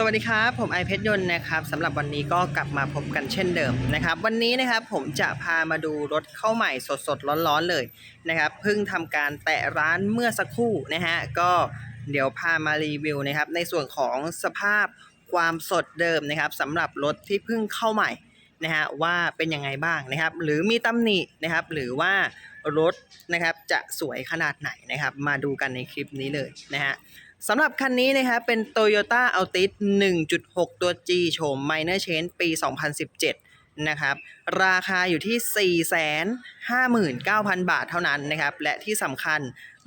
สวัสดีครับ ผมไอเพชรยนต์นะครับสำหรับวันนี้ก็กลับมาพบกันเช่นเดิมนะครับ วันนี้นะครับผมจะพามาดูรถเข้าใหม่สดๆร้อนๆเลยนะครับเพิ่งทำการแตะร้านเมื่อสักครู่นะฮะก็เดี๋ยวพามารีวิวนะครับ ในส่วนของสภาพความสดเดิมนะครับสำหรับรถที่เพิ่งเข้าใหม่นะฮะว่าเป็นยังไงบ้างนะครับ หรือมีตำหนินะครับ หรือว่ารถนะครับจะสวยขนาดไหนนะครับ มาดูกันในคลิปนี้เลยนะฮะ สำหรับคันนี้นะครับเป็น Toyota Altis 1.6 ตัว G โฉม Minor Change ปี 2017 นะครับ ราคาอยู่ที่ 459,000 บาทเท่านั้นนะครับ และที่สำคัญ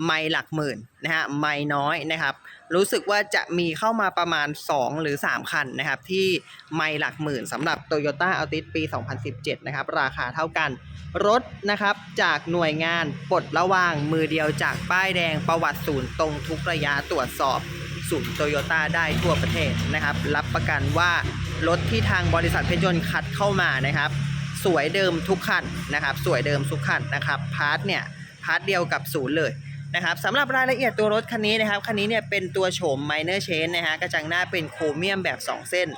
ไม่หลักหมื่นนะฮะไม่น้อยนะครับ รู้สึกว่าจะมีเข้ามาประมาณ 2 หรือ 3 คันนะครับ ที่ไม่หลักหมื่นสำหรับ Toyota Altis ปี 2017 นะครับ ราคาเท่ากัน รถนะครับจากหน่วยงานปลดระวางมือเดียวจากป้ายแดงประวัติศูนย์ตรงทุกระยะตรวจสอบศูนย์โตโยต้าได้ทั่วประเทศนะครับ รับประกันว่ารถที่ทางบริษัทเพชรยนต์คัดเข้ามานะครับ สวยเดิมทุกคันนะครับ สวยเดิมทุกคันนะครับ พาร์ทเนี่ย พาร์ทเดียวกับศูนย์เลย นะครับสำหรับรายละเอียดตัวรถคันนี้นะครับคันนี้เนี่ยเป็นตัวโฉม Minor Change นะฮะกระจังหน้าเป็นโครเมียมแบบ 2 เส้น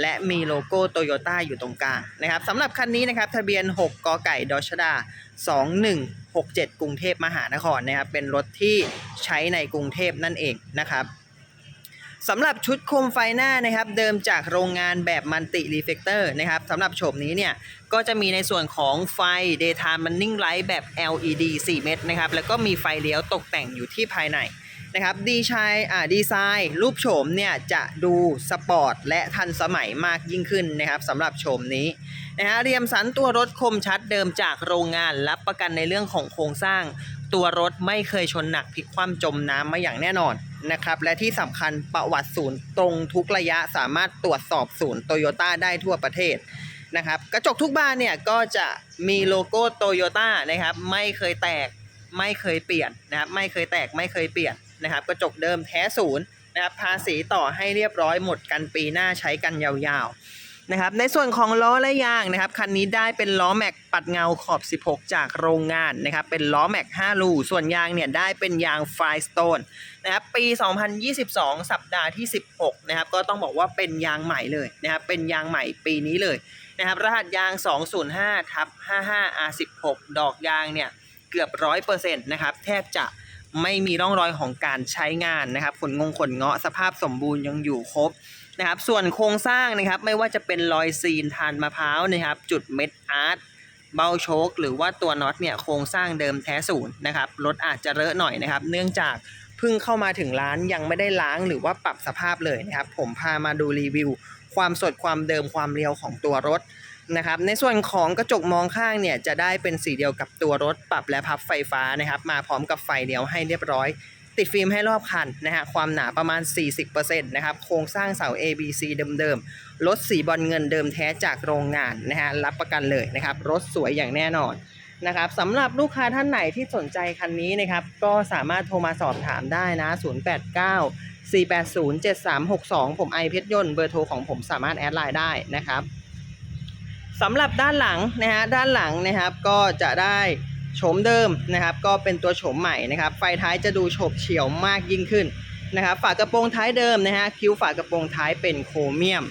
และมีโลโก้โตโยต้าอยู่ตรงกลางนะครับสำหรับคันนี้นะครับทะเบียน 6กกไก่ดชดา 2167 กรุงเทพมหานครนะครับเป็นรถที่ใช้ในกรุงเทพนั่นเองนะครับ สำหรับชุดโคมไฟหน้านะครับ เดิมจากโรงงานแบบมันติรีเฟกเตอร์นะครับสำหรับโฉมนี้เนี่ยก็จะมีในส่วนของไฟ Daytime Running Light แบบ LED 4 เม็ดนะครับ แล้วก็มีไฟเลี้ยวตกแต่งอยู่ที่ภายในนะครับดีไซน์อ่าดีไซน์รูปโฉมเนี่ยจะดูสปอร์ตและทันสมัยมากยิ่งขึ้นนะครับสำหรับโฉมนี้นะฮะเรียมสันตัวรถคมชัดเดิมจากโรงงานรับประกันในเรื่องของโครงสร้าง ตัวรถไม่เคยชนหนักพลิกคว่ำจมน้ำมาอย่างแน่นอน นะครับ และที่สำคัญประวัติศูนย์ตรงทุกระยะสามารถตรวจสอบศูนย์โตโยต้าได้ทั่วประเทศนะครับ กระจกทุกบานเนี่ยก็จะมีโลโก้โตโยต้านะครับ ไม่เคยแตกไม่เคยเปลี่ยนนะครับ ไม่เคยแตกไม่เคยเปลี่ยนนะครับ กระจกเดิมแท้ศูนย์นะครับภาษีต่อให้เรียบร้อยหมดกันปีหน้าใช้กันยาวๆ นะครับในส่วนของล้อและยางนะครับคันนี้ได้เป็นล้อแม็กปัดเงาขอบ 16 จากโรงงานนะครับเป็นล้อแม็ก5ลูส่วนยางเนี่ยได้เป็นยางไฟสโตนนะครับปี 2022 สัปดาห์ที่ 16นะครับก็ต้องบอกว่าเป็นยางใหม่เลยนะครับเป็นยางใหม่ปีนี้เลยนะครับรหัสยาง 205ทับ55 R16 ดอกยางเนี่ยเกือบร้อยเปอร์เซ็นต์นะครับแทบจะไม่มีร่องรอยของการใช้งานนะครับขนงงขนเงาะสภาพสมบูรณ์ยังอยู่ครบ นะครับ ส่วนโครงสร้างนะครับ ไม่ว่าจะเป็นรอยซีนทานมะพร้าวนะครับ จุดเม็ดอาร์ตเบ้าโชคหรือว่าตัวน็อตเนี่ยโครงสร้างเดิมแท้ศูนย์นะครับรถอาจจะเลอะหน่อยนะครับ เนื่องจากเพิ่งเข้ามาถึงร้านยังไม่ได้ล้างหรือว่าปรับสภาพเลยนะครับ ผมพามาดูรีวิว ความสดความเดิมความเรียวของตัวรถนะครับ ในส่วนของกระจกมองข้างเนี่ยจะได้เป็นสีเดียวกับตัวรถปรับและพับไฟฟ้านะครับ มาพร้อมกับไฟเลี้ยวให้เรียบร้อย ติดฟิล์มให้รอบคันนะฮะความหนาประมาณ 40%นะครับโครงสร้างเสา ABC เดิมๆรถสีบอลเงินเดิมแท้จากโรงงานนะฮะรับประกันเลยนะครับรถสวยอย่างแน่นอนนะครับสำหรับลูกค้าท่านไหนที่สนใจคันนี้นะครับก็สามารถโทรมาสอบถามได้นะ 089 480 7362 ผมไอเพชรยนต์เบอร์โทรของผมสามารถแอดไลน์ได้นะครับสำหรับด้านหลังนะฮะด้านหลังนะครับก็จะได้ โฉมเดิมนะครับ ก็เป็นตัวโฉมใหม่นะครับ ไฟท้ายจะดูโฉบเฉี่ยวมากยิ่งขึ้นนะครับ ฝากระโปรงท้ายเดิมนะฮะคิ้วฝากระโปรงท้ายเป็นโครเมียม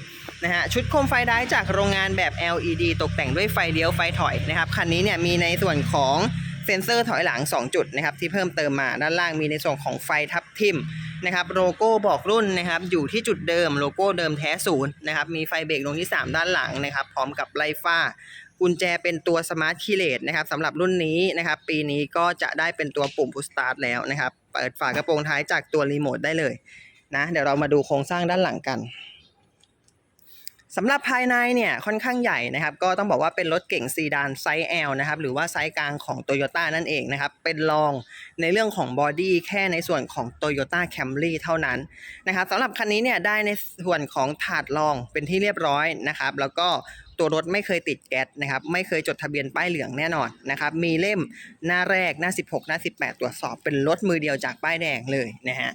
นะฮะชุดโคมไฟท้ายจากโรงงานแบบ LED ตกแต่งด้วยไฟเลี้ยวไฟถอยนะครับคันนี้เนี่ยมีในส่วนของเซ็นเซอร์ถอยหลัง 2 จุดนะครับที่เพิ่มเติมมาด้านล่างมีในส่วนของไฟทับทิมนะครับโลโก้บอกรุ่นนะครับอยู่ที่จุดเดิมโลโก้เดิมแท้ศูนย์นะครับมีไฟเบรกดวงที่ 3 ด้านหลังนะครับพร้อมกับไล่ฟ้า กุญแจเป็นตัวสมาร์ทคีเลตนะครับสำหรับรุ่นนี้นะครับ ปีนี้ก็จะได้เป็นตัวปุ่มพุสตาร์ทแล้วนะครับ เปิดฝากระโปรงท้ายจากตัวรีโมทได้เลยนะเดี๋ยวเรามาดูโครงสร้างด้านหลังกันสำหรับภายในเนี่ยค่อนข้างใหญ่นะครับ ก็ต้องบอกว่าเป็นรถเก่งซีดานไซส์ L นะครับ หรือว่าไซส์กลางของ Toyota นั่นเองนะครับ เป็นรองในเรื่องของบอดี้แค่ในส่วนของ Toyota Camry เท่านั้นนะครับสำหรับคันนี้เนี่ยได้ในส่วนของถาดรองเป็นที่เรียบร้อยนะครับ แล้วก็ ตัวรถไม่เคยติดแก๊สนะครับไม่เคยจดทะเบียนป้ายเหลืองแน่นอนนะครับมีเล่มหน้าแรกหน้า 16 หน้า 18 ตรวจสอบเป็นรถมือเดียวจากป้ายแดงเลยนะฮะ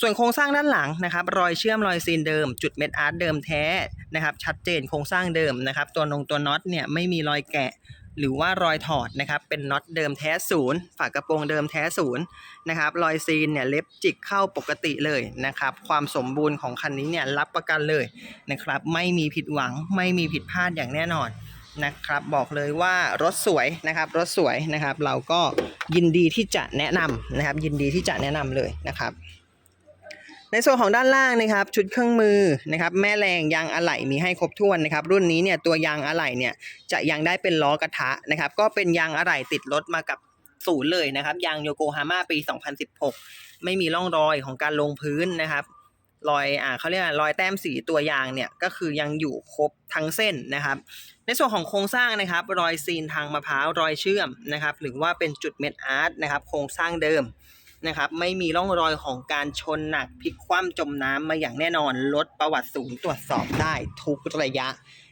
ส่วนโครงสร้างด้านหลังนะครับรอยเชื่อมรอยซีนเดิม จุดเม็ดอาร์ตเดิมแท้นะครับชัดเจนโครงสร้างเดิมนะครับตัวนงตัวน็อตเนี่ยไม่มีรอยแกะ หรือว่ารอยถอดนะครับเป็นน็อตเดิมแท้ศูนย์ฝากระโปรงเดิมแท้ศูนย์นะครับรอยซีนเนี่ยเล็บจิกเข้าปกติเลยนะครับความสมบูรณ์ของคันนี้เนี่ยรับประกันเลยนะครับไม่มีผิดหวังไม่มีผิดพลาดอย่างแน่นอนนะครับบอกเลยว่ารถสวยนะครับรถสวยนะครับ เราก็ยินดีที่จะแนะนำนะครับ ยินดีที่จะแนะนำเลยนะครับ ในส่วนของด้านล่างนะครับชุดเครื่องมือนะครับแม่แรงยางอะไหล่มีให้ครบถ้วนนะครับรุ่นนี้เนี่ยตัวยางอะไหล่เนี่ยจะยังได้เป็นล้อกระทะนะครับก็เป็นยางอะไหล่ติดรถมากับศูนย์เลยนะครับยางโยโกฮาม่าปี 2016 ไม่มีร่องรอยของการลงพื้นนะครับรอยอ่าเขาเรียกรอยแต้มสีตัวยางเนี่ยก็คือยังอยู่ครบทั้งเส้นนะครับ ในส่วนของโครงสร้างนะครับ รอยซีนทางมะพร้าวรอยเชื่อมนะครับ หรือว่าเป็นจุดเม็ดอาร์ตนะครับ โครงสร้างเดิม นะครับไม่มีร่องรอยของการชนหนักพลิกคว่ำจมน้ำมาอย่างแน่นอนลดประวัติศูนย์ตรวจสอบได้ทุกระยะ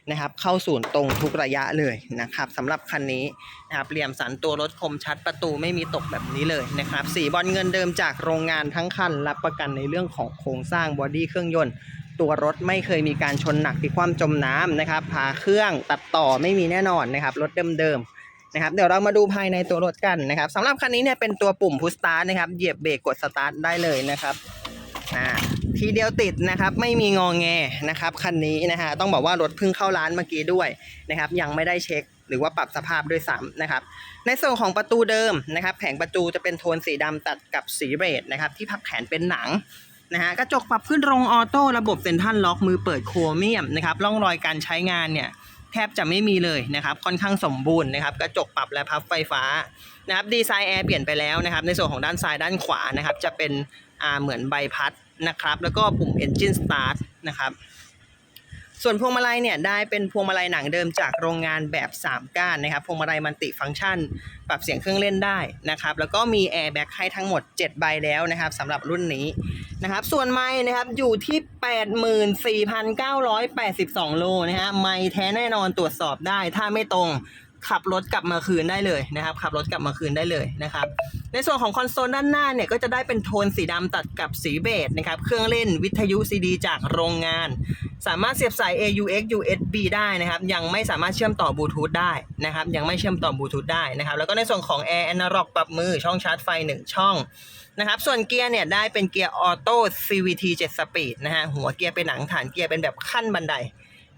นะครับ เข้าศูนย์ตรงทุกระยะเลยนะครับสำหรับคันนี้นะครับเหลี่ยมสันตัวรถคมชัดประตูไม่มีตกแบบนี้เลยนะครับสีบอลเงินเดิมจากโรงงานทั้งคันรับประกันในเรื่องของโครงสร้างบอดี้เครื่องยนต์ตัวรถไม่เคยมีการชนหนักพลิกคว่ำจมน้ำนะครับพาเครื่องตัดต่อไม่มีแน่นอนนะครับรถเดิมๆ นะครับเดี๋ยวเรามาดูภายในตัวรถกันนะครับสำหรับคันนี้เนี่ยเป็นตัวปุ่มพุชสตาร์ทนะครับเหยียบเบรกกดสตาร์ทได้เลยนะครับอ่าทีเดียวติดนะครับไม่มีงองแงนะครับคันนี้นะฮะต้องบอกว่ารถเพิ่งเข้าร้านเมื่อกี้ด้วยนะครับยังไม่ได้เช็คหรือว่าปรับสภาพด้วยซ้ำนะครับ ในส่วนของประตูเดิมนะครับ แผงประตูจะเป็นโทนสีดำตัดกับสีเรดนะครับที่พับแขนเป็นหนังนะฮะกระจกปรับขึ้นลงออโต้ระบบเซ็นทรัลล็อกมือเปิดโครเมียมนะครับร่องรอยการใช้งานเนี่ย แทบจะไม่มีเลยนะครับ ค่อนข้างสมบูรณ์นะครับ กระจกปรับและพับไฟฟ้านะครับ ดีไซน์แอร์เปลี่ยนไปแล้วนะครับ ในส่วนของด้านซ้ายด้านขวานะครับ จะเป็นเหมือนใบพัดนะครับ แล้วก็ปุ่ม Engine Start นะครับ ส่วนพวงมาลัยเนี่ยได้เป็นพวงมาลัยหนังเดิมจากโรงงานแบบ 3 ก้านนะครับพวงมาลัยมันติฟังก์ชัน ปรับเสียงเครื่องเล่นได้นะครับ แล้วก็มีแอร์แบ็กให้ทั้งหมด 7 ใบแล้วนะครับสำหรับรุ่นนี้ นะครับ ส่วนไม้นะครับอยู่ที่ 84,982 โลนะฮะไม้แท้แน่นอนตรวจสอบได้ ถ้าไม่ตรงขับรถกลับมาคืนได้เลยนะครับ ขับรถกลับมาคืนได้เลยนะครับ ในส่วนของคอนโซลด้านหน้าเนี่ยก็จะได้เป็นโทนสีดำตัดกับสีเบจนะครับ เครื่องเล่นวิทยุซีดีจากโรงงาน สามารถเสียบสาย AUX USB ได้นะครับ ยังไม่สามารถเชื่อมต่อบลูทูธได้นะครับ ยังไม่เชื่อมต่อบลูทูธได้นะครับ แล้วก็ในส่วนของ Air Analog ปรับมือช่องชาร์จไฟ 1 ช่อง นะครับ ส่วนเกียร์เนี่ยได้เป็นเกียร์ออโต้ CVT 7 Speed นะฮะ หัวเกียร์เป็นหนังฐานเกียร์เป็นแบบขั้นบันได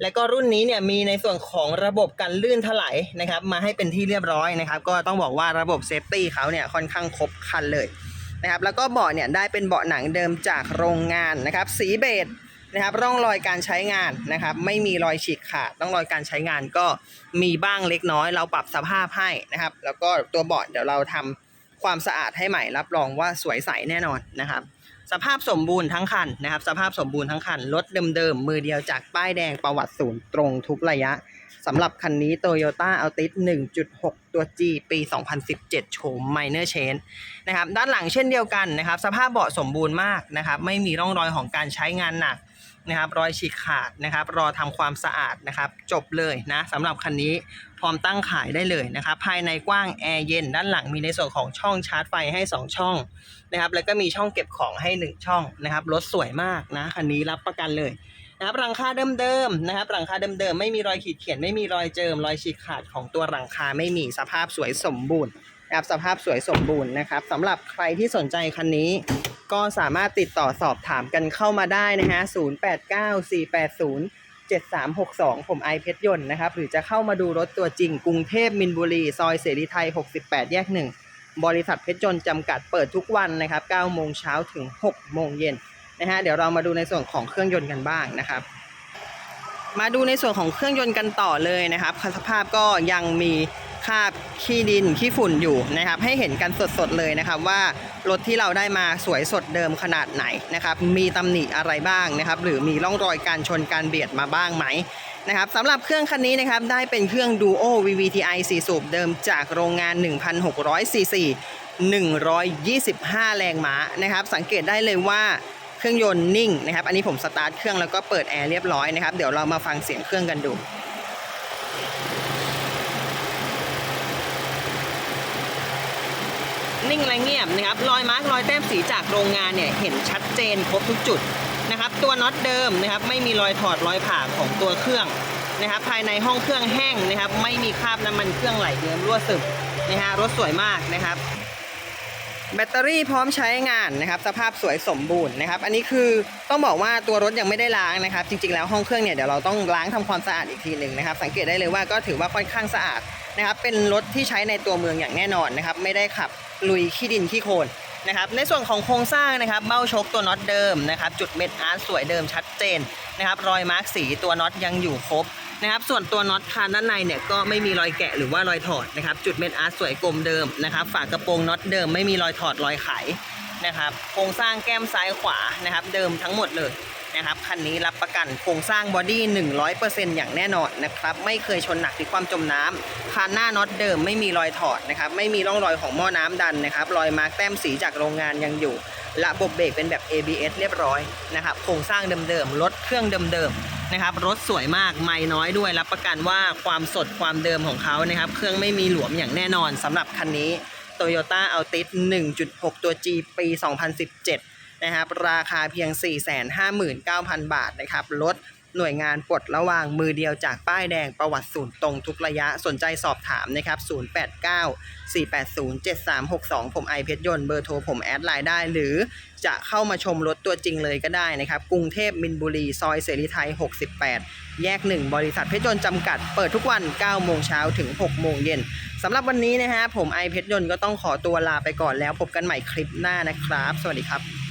แล้วก็รุ่นนี้เนี่ยมีในส่วนของระบบกันลื่นถลายนะครับ มาให้เป็นที่เรียบร้อยนะครับ ก็ต้องบอกว่าระบบเซฟตี้เขาเนี่ยค่อนข้างครบครันเลยนะครับ แล้วก็เบาะเนี่ยได้เป็นเบาะหนังเดิมจากโรงงานนะครับ สีเบจนะครับร่องรอยการใช้งานนะครับ ไม่มีรอยฉีกขาดร่องรอยการใช้งานก็มีบ้างเล็กน้อย เราปรับสภาพให้นะครับ แล้วก็ตัวเบาะเดี๋ยวเราทำ ความสะอาดให้ใหม่รับรองว่าสวยใสแน่นอนนะครับ สภาพสมบูรณ์ทั้งคันนะครับ สภาพสมบูรณ์ทั้งคันรถเดิมๆมือเดียวจากป้ายแดงประวัติศูนย์ตรงทุกระยะสำหรับคันนี้ Toyota Altis 1.6 ตัว G ปี 2017 โฉม Minor Change นะครับ ด้านหลังเช่นเดียวกันนะครับ สภาพเบาะสมบูรณ์มากนะครับ ไม่มีร่องรอยของการใช้งานหนัก นะครับรอยฉีกขาดนะครับ รอทำความสะอาดนะครับ จบเลยนะสำหรับคันนี้พร้อมตั้งขายได้เลยนะครับ ภายในกว้างแอร์เย็นด้านหลังมีในส่วนของช่องชาร์จไฟให้ 2 ช่องนะครับ แล้วก็มีช่องเก็บของให้ 1 ช่องนะครับรถสวยมากนะคันนี้รับประกันเลยนะครับหลังคาเดิมๆนะครับหลังคาเดิมๆไม่มีรอยขีดเขียนไม่มีรอยเจิม รอยฉีกขาดของตัวหลังคาไม่มีสภาพสวยสมบูรณ์นะครับสภาพสวยสมบูรณ์นะครับสำหรับใครที่สนใจคันนี้ ก็สามารถติดต่อสอบถามกันเข้ามาได้นะฮะ 089480 7362 ผมไอเพชรยนต์นะครับ หรือจะเข้ามาดูรถตัวจริง กรุงเทพมินบุรี ซอยเสรีไทย 68 แยก 1 บริษัทเพชรยนต์จำกัดเปิดทุกวันนะครับ9โมงเช้าถึง 6 โมงเย็นนะฮะ เดี๋ยวเรามาดูในส่วนของเครื่องยนต์กันบ้างนะครับ มาดูในส่วนของเครื่องยนต์กันต่อเลยนะครับ สภาพก็ยังมี คราบขี้ดินขี้ฝุ่นอยู่นะครับ ให้เห็นกันสดๆเลยนะครับ ว่ารถที่เราได้มาสวยสดเดิมขนาดไหนนะครับ มีตำหนิอะไรบ้างนะครับ หรือมีร่องรอยการชนการเบียดมาบ้างไหมนะครับสำหรับเครื่องคันนี้นะครับได้เป็นเครื่อง Duo VVTi 4 สูบเดิมจากโรงงาน 1,600 cc 125 แรงม้านะครับ สังเกตได้เลยว่าเครื่องยนต์นิ่งนะครับ อันนี้ผมสตาร์ทเครื่องแล้วก็เปิดแอร์เรียบร้อยนะครับ เดี๋ยวเรามาฟังเสียงเครื่องกันดู นิ่งและเงียบนะครับรอยมาร์กรอยแต้มสีจากโรงงานเนี่ยเห็นชัดเจนครบทุกจุดนะครับ ตัวน็อตเดิมนะครับไม่มีรอยถอดรอยผ่าของตัวเครื่องนะครับ ภายในห้องเครื่องแห้งนะครับ ไม่มีคราบน้ำมันเครื่องไหลเยิ้มรั่วซึมนะฮะรถสวยมากนะครับ แบตเตอรี่พร้อมใช้งานนะครับ สภาพสวยสมบูรณ์นะครับ อันนี้คือต้องบอกว่าตัวรถยังไม่ได้ล้างนะครับ จริงๆแล้วห้องเครื่องเนี่ยเดี๋ยวเราต้องล้างทำความสะอาดอีกทีหนึ่งนะครับ สังเกตได้เลยว่าก็ถือว่าค่อนข้างสะอาดนะครับ เป็นรถที่ใช้ในตัวเมืองอย่างแน่นอนนะครับ ไม่ได้ขับลุยขี้ดินขี้โคลนนะครับ ในส่วนของโครงสร้างนะครับ เบ้าชกตัวน็อตเดิมนะครับ จุดเม็ดอาร์ตสวยเดิมชัดเจนนะครับ รอยมาร์กสีตัวน็อตยังอยู่ครบ นะครับ ส่วนตัวน็อตคานด้านในเนี่ยก็ไม่มีรอยแกะหรือว่ารอยถอดนะครับ จุดเม็ดอาร์ตสวยกลมเดิมนะครับ ฝากระโปรงน็อตเดิมไม่มีรอยถอดรอยไขนะครับ โครงสร้างแก้มซ้ายขวานะครับ เดิมทั้งหมดเลยนะครับ คันนี้รับประกันโครงสร้างบอดี้ 100%อย่างแน่นอนนะครับ ไม่เคยชนหนักที่ความจมน้ำคานหน้าน็อตเดิมไม่มีรอยถอดนะครับ ไม่มีร่องรอยของหม้อน้ำดันนะครับ รอยมาร์กแต้มสีจากโรงงานยังอยู่ระบบเบรกเป็นแบบ ABS เรียบร้อยนะครับ โครงสร้างเดิมๆ รถเครื่องเดิมๆ นะครับรถสวยมากไม่น้อยด้วย รับประกันว่าความสดความเดิมของเขานะครับ เครื่องไม่มีหลวมอย่างแน่นอนสำหรับคันนี้ Toyota Altis 1.6 ตัว G ปี 2017 นะครับ ราคาเพียง 459,000 บาทนะครับ รถ หน่วยงานปลดระวางมือเดียวจากป้ายแดงประวัติศูนย์ตรงทุกระยะสนใจสอบถามนะครับ 089 480 7362 ผมไอเพชรยนต์เบอร์โทรผมแอดไลน์ได้ หรือจะเข้ามาชมรถตัวจริงเลยก็ได้นะครับ กรุงเทพมินบุรี ซอยเสรีไทย 68 แยก 1 บริษัทเพชรยนต์จำกัด เปิดทุกวัน 9 โมงเช้าถึง 6 โมงเย็นสำหรับวันนี้นะฮะผมไอเพชรยนต์ก็ต้องขอตัวลาไปก่อนแล้วพบกันใหม่คลิปหน้านะครับ สวัสดีครับ